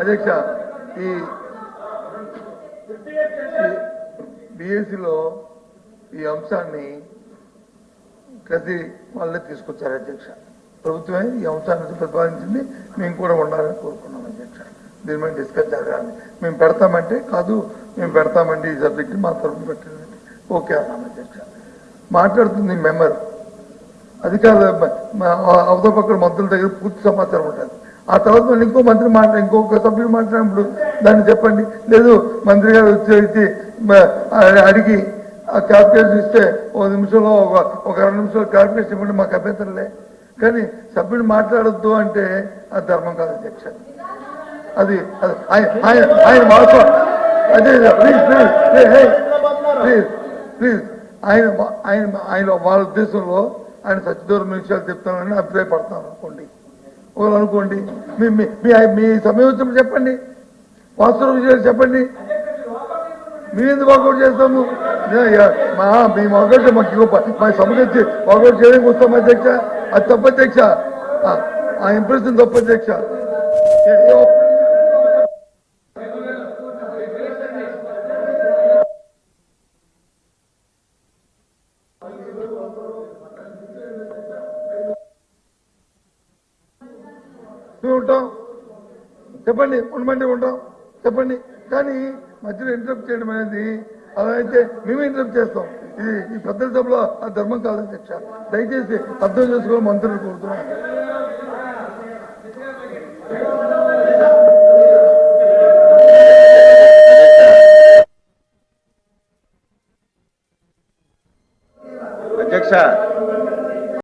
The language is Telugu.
అధ్యక్ష ఈ బిఎస్సిలో ఈ అంశాన్ని ప్రతి వాళ్ళే తీసుకొచ్చారు అధ్యక్ష. ప్రభుత్వమే ఈ అంశాన్ని ప్రతిపాదించింది. మేము కూడా ఉండాలని కోరుకున్నాం అధ్యక్ష. దీని మీద డిస్కస్ జరగాలి మేము పెడతామంటే కాదు మేము పెడతామండి ఈ సబ్జెక్ట్ మా తరఫున పెట్టండి ఓకే అన్నాం అధ్యక్ష. మాట్లాడుతుంది మెంబర్. అధికారుల అవతల పక్కన మంత్రుల దగ్గర పూర్తి సమాచారం ఉంటుంది. ఆ తర్వాత మళ్ళీ ఇంకో మంత్రి మాట ఇంకొక సభ్యుడు మాట్లాడినప్పుడు దాన్ని చెప్పండి. లేదు మంత్రి గారు వచ్చి అడిగి ఆ క్యాల్కులేషన్ ఇస్తే ఒక నిమిషంలో ఒక ఒక రెండు నిమిషాలు క్యాల్కులేషన్ ఇవ్వండి మాకు అభ్యంతరలే. కానీ సభ్యుడు మాట్లాడొద్దు అంటే అది ధర్మం కాదు అధ్యక్ష. అది అది ఆయన ఆయన ఆయన వాస్తవం అదే ప్లీజ్ ప్లీజ్ ప్లీజ్ ప్లీజ్ ఆయన ఆయన ఆయన వాళ్ళ ఉద్దేశంలో ఆయన సత్యదూరం విషయాలు చెప్తానని అభిప్రాయపడతాను అనుకోండి. ఒకరు అనుకోండి. మీ మీ- మీ మీ సమయం చెప్పండి. వాస్తవ విషయాలు చెప్పండి. మేము వాకౌట్ చేస్తాము? మేము వర్కౌట్ మాకు మా సభకు వాకౌట్ చేయడానికి వస్తాం అధ్యక్ష. అది తప్ప అధ్యక్ష. ఆ, ఇంప్రెషన్ తప్ప అధ్యక్ష. మేము ఉంటాం చెప్పండి ఉండమంటే ఉంటాం. చెప్పండి. కానీ మధ్యలో ఇంటరప్ట్ చేయడం అనేది అలా అయితే మేము ఇంటరప్ట్ చేస్తాం. ఇది ఈ పెద్ద సభలో ఆ ధర్మం కాదు అధ్యక్ష దయచేసి అర్థం చేసుకోవడం మంత్రులు కోరుతున్నాం. అధ్యక్ష